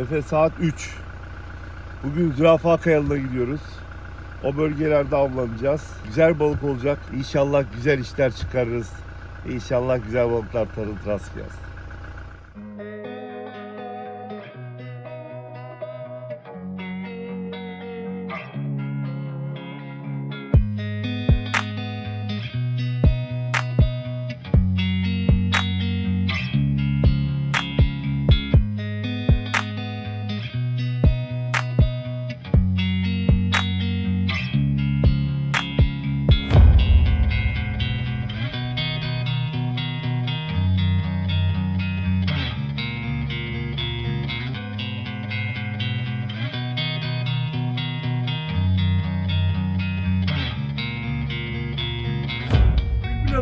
Efe saat 3. Bugün Zürafa Kayalı'na gidiyoruz. O bölgelerde avlanacağız. Güzel balık olacak. İnşallah güzel işler çıkarırız. İnşallah güzel balıklar tarız rast gelsin.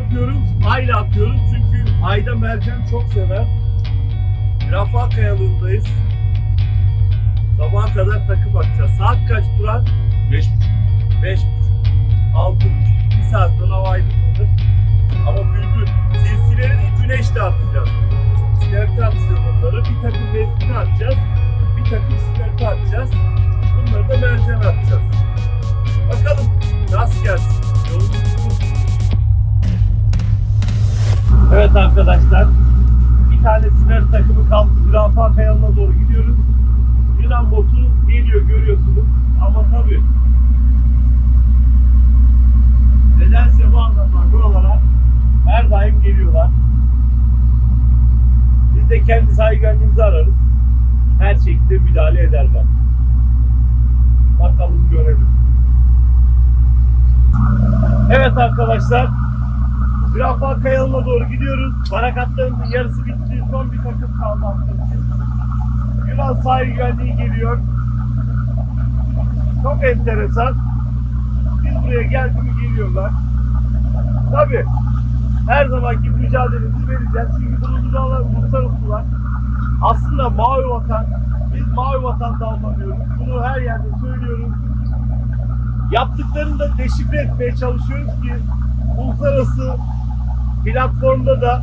Atıyoruz, ayla atıyoruz çünkü ayda mercan çok sever. Rafa Kayalığı'ndayız. Sabaha kadar takım atacağız. Saat kaç Turan? Beş buçuk. Beş buçuk. Altı buçuk. Takımı kaldı. Zürafa Kayalı'na doğru gidiyoruz. Yunan botu geliyor görüyorsunuz. Ama tabii nedense bu adamlar buralara her daim geliyorlar. Biz de kendi sahiplerimizi ararız. Her şekilde müdahale ederler. Bakalım görelim. Evet arkadaşlar. Zürafa Kayalı'na doğru gidiyoruz. Barakatlarımızın yarısı bitti. Son bir takım kaldı hafta. Yunan sahil güvenliği geliyor. Çok enteresan. Biz buraya geldi mi geliyorlar. Tabi her zamanki mücadelemizi vereceğiz. Çünkü bulundurulan uluslararası sular aslında mavi vatan. Biz mavi vatanda avlanıyoruz. Bunu her yerde söylüyoruz. Yaptıklarını da deşifre etmeye çalışıyoruz ki uluslararası platformda da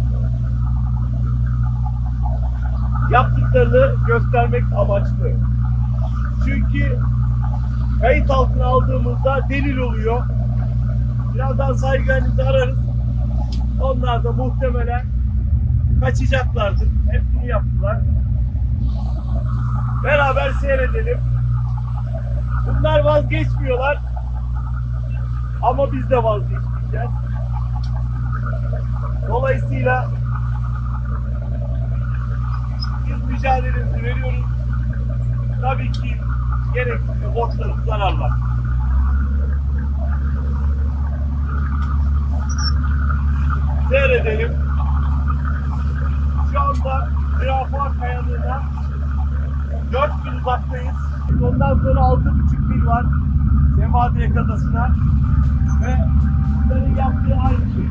yaptıklarını göstermek amaçlı. Çünkü kayıt altına aldığımızda delil oluyor. Birazdan saygılarınızı ararız. Onlar da muhtemelen kaçacaklardır. Hep bunu yaptılar. Beraber seyredelim. Bunlar vazgeçmiyorlar. Ama biz de vazgeçmeyeceğiz. Dolayısıyla biz mücadelemizi veriyoruz. Tabii ki gerekli botlarımız zararlar. Seyredelim. Şu anda Zürafa Kayalığı'na 4 gün uzaktayız. Ondan sonra 6,5 mil var. Semadiyek Adası'na. Ve bunların yaptığı aynı şey.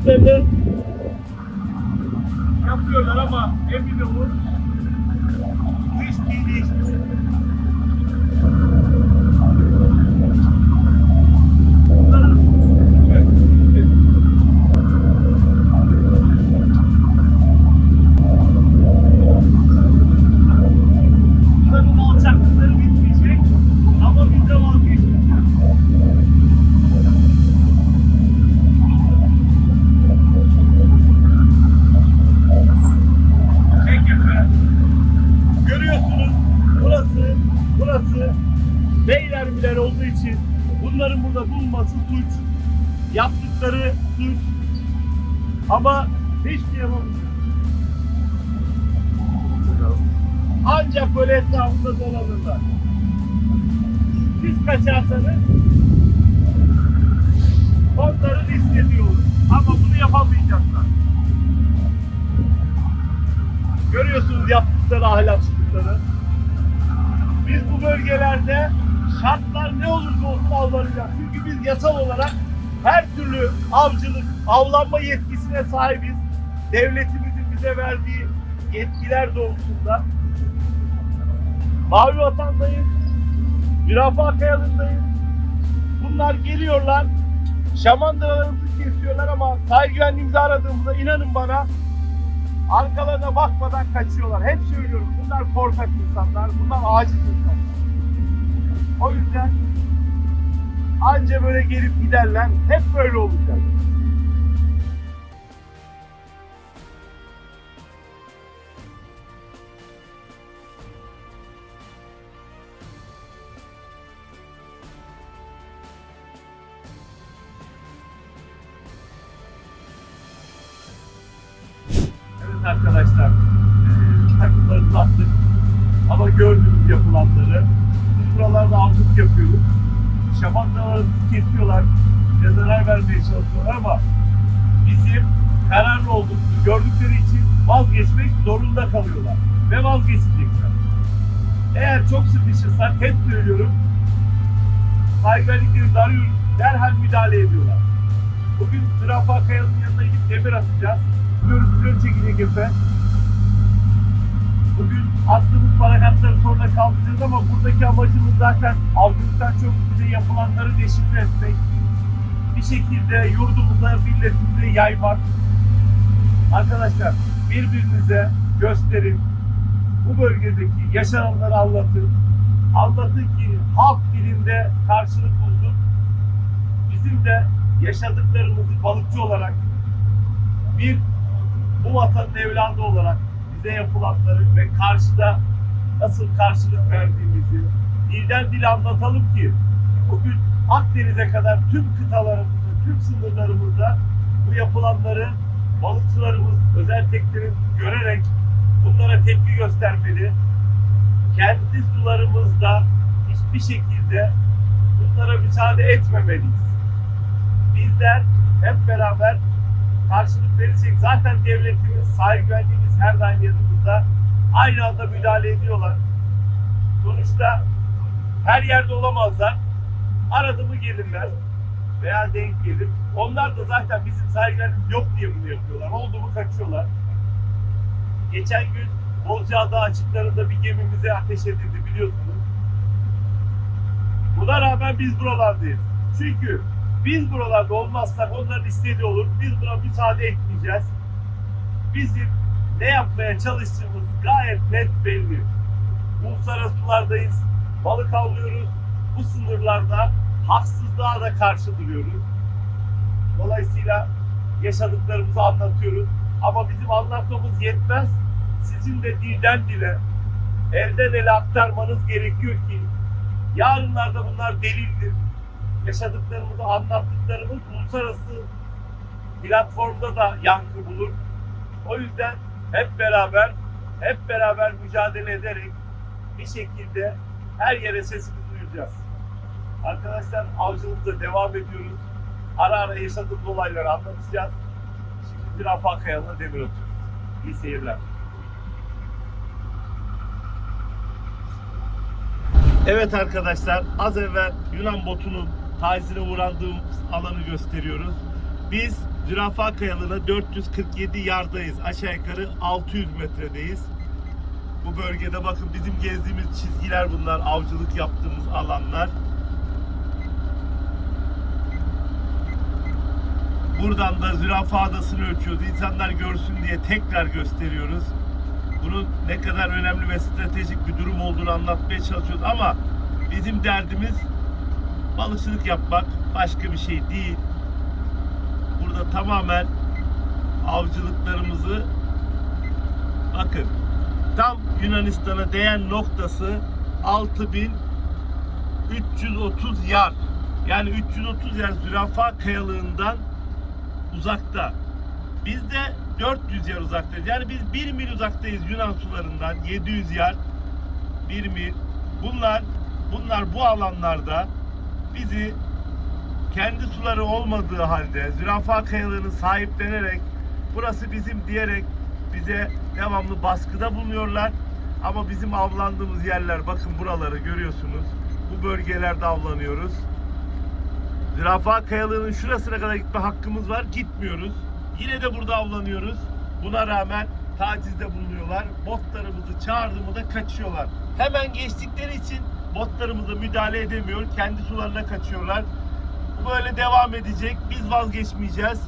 Ahlaksızlıklarını yapıyorlar burası Beylermiler olduğu için bunların burada bulunması suç. Yaptıkları suç. Ama hiçbir yapamayacak. Ancak böyle etrafında dolanırlar. Siz kaçarsanız onları risk ediyoruz. Ama bunu yapamayacaklar. Görüyorsunuz yaptıkları ahlaksızlıkları. Biz bu bölgelerde şartlar ne olursa olsun avlanacağız. Çünkü biz yasal olarak her türlü avcılık, avlanma yetkisine sahibiz. Devletimizin bize verdiği yetkiler doğrultusunda Mavi Vatan'dayız. Zürafa Kayalı'ndayız. Bunlar geliyorlar. Şamandıralarımızı kesiyorlar ama sahil güvenliğimizi aradığımızda inanın bana arkalarına bakmadan kaçıyorlar. Hep söylüyorum bunlar korkak insanlar, bunlar aciz insanlar. O yüzden anca böyle gelip giderler. Hep böyle olacak. Şamandalarımızı kesiyorlar, bize zarar vermeye çalışıyorlar ama bizim kararlı olduğumuzu gördükleri için vazgeçmek zorunda kalıyorlar. Ve vazgeçecekler. Eğer çok sıkışırsak hep söylüyorum, saygılarlıkları darıyoruz, derhal müdahale ediyorlar. Bugün Zürafa Kayalı'nın yanına gidip demir atacağız. Görüntüleri çekecek Efe. Bugün attığımız parakatları sonra kaldıracağız ama buradaki amacımız zaten avcılıktan çok bize yapılanları deşifre etmek. Bir şekilde yurdumuza, milletimize yaymak. Arkadaşlar birbirinize gösterin. Bu bölgedeki yaşananları anlatın. Anlatın ki halk dilinde karşılık bulsun. Bizim de yaşadıklarımızı balıkçı olarak bir bu vatanın evladı olarak bize yapılanları ve karşıda nasıl karşılık verdiğimizi dilden dile anlatalım ki bugün Akdeniz'e kadar tüm kıtalarımızda, tüm sınırlarımızda bu yapılanları balıkçılarımız özel teklerin görerek bunlara tepki göstermeli. Kendi sularımızda hiçbir şekilde bunlara müsaade etmemeliyiz. Bizler hep beraber karşılık verirsek zaten devletimiz, sahil güvenliğimiz her daim yanımızda. Aynı anda müdahale ediyorlar. Sonuçta her yerde olamazlar. Aradı mı gelirler veya denk gelir. Onlar da zaten bizim güvenliğimiz yok diye bunu yapıyorlar. Oldu mu kaçıyorlar. Geçen gün Bozcaada açıklarında bir gemimize ateş edildi biliyorsunuz. Buna rağmen biz buralardayız. Çünkü biz buralarda olmazsak onların istediği olur. Biz buna müsaade etmeyeceğiz. Bizim ne yapmaya çalıştığımız gayet net belli. Uluslararası sulardayız. Balık avlıyoruz. Bu sınırlarda haksızlığa da karşı duruyoruz. Dolayısıyla yaşadıklarımızı anlatıyoruz. Ama bizim anlatmamız yetmez. Sizin de dilden dile, elden ele aktarmanız gerekiyor ki yarınlarda bunlar delildir yaşadıklarımızı anlattıklarımız uluslararası platformda da yankı bulur. O yüzden hep beraber hep beraber mücadele ederek bir şekilde her yere sesimizi duyuracağız. Arkadaşlar avcılığımıza devam ediyoruz. Ara ara yaşadığımız olayları anlatacağız. Şimdi Zürafa Kayalı'na demir atıyoruz. İyi seyirler. Evet arkadaşlar az evvel Yunan botunun tacizine uğrandığımız alanı gösteriyoruz. Biz Zürafa Kayalı'na 447 yardayız. Aşağı yukarı 600 metredeyiz. Bu bölgede bakın bizim gezdiğimiz çizgiler bunlar. Avcılık yaptığımız alanlar. Buradan da Zürafa Adası'nı ölçüyoruz. İnsanlar görsün diye tekrar gösteriyoruz. Bunun ne kadar önemli ve stratejik bir durum olduğunu anlatmaya çalışıyoruz ama bizim derdimiz balıkçılık yapmak başka bir şey değil. Burada tamamen avcılıklarımızı bakın tam Yunanistan'a değen noktası 6330 yar. Yani 330 yer zürafa kayalığından uzakta. Biz de 400 yer uzaktayız. Yani biz 1 mil uzaktayız Yunan sularından. 700 yer 1 mil. Bunlar bunlar bu alanlarda bizi kendi suları olmadığı halde zürafa kayalarını sahiplenerek burası bizim diyerek bize devamlı baskıda bulunuyorlar. Ama bizim avlandığımız yerler bakın buraları görüyorsunuz. Bu bölgelerde avlanıyoruz. Zürafa kayalığının şurasına kadar gitme hakkımız var. Gitmiyoruz. Yine de burada avlanıyoruz. Buna rağmen tacizde bulunuyorlar. Botlarımızı çağırdığımda da kaçıyorlar. Hemen geçtikleri için botlarımıza müdahale edemiyor. Kendi sularına kaçıyorlar. Bu böyle devam edecek. Biz vazgeçmeyeceğiz.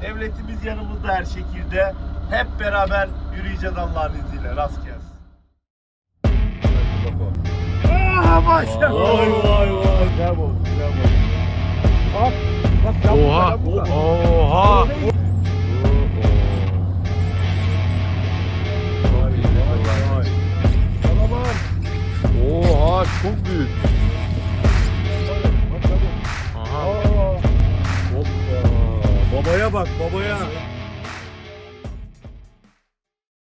Devletimiz yanımızda her şekilde. Hep beraber yürüyeceğiz Allah'ın izniyle. Rast gelsin. Aa, maşallah. Vay vay vay. Güzel balık, güzel balık. Bak, bak yan Oha. Oha. Çok büyük. Aha. Aa. Babaya bak babaya.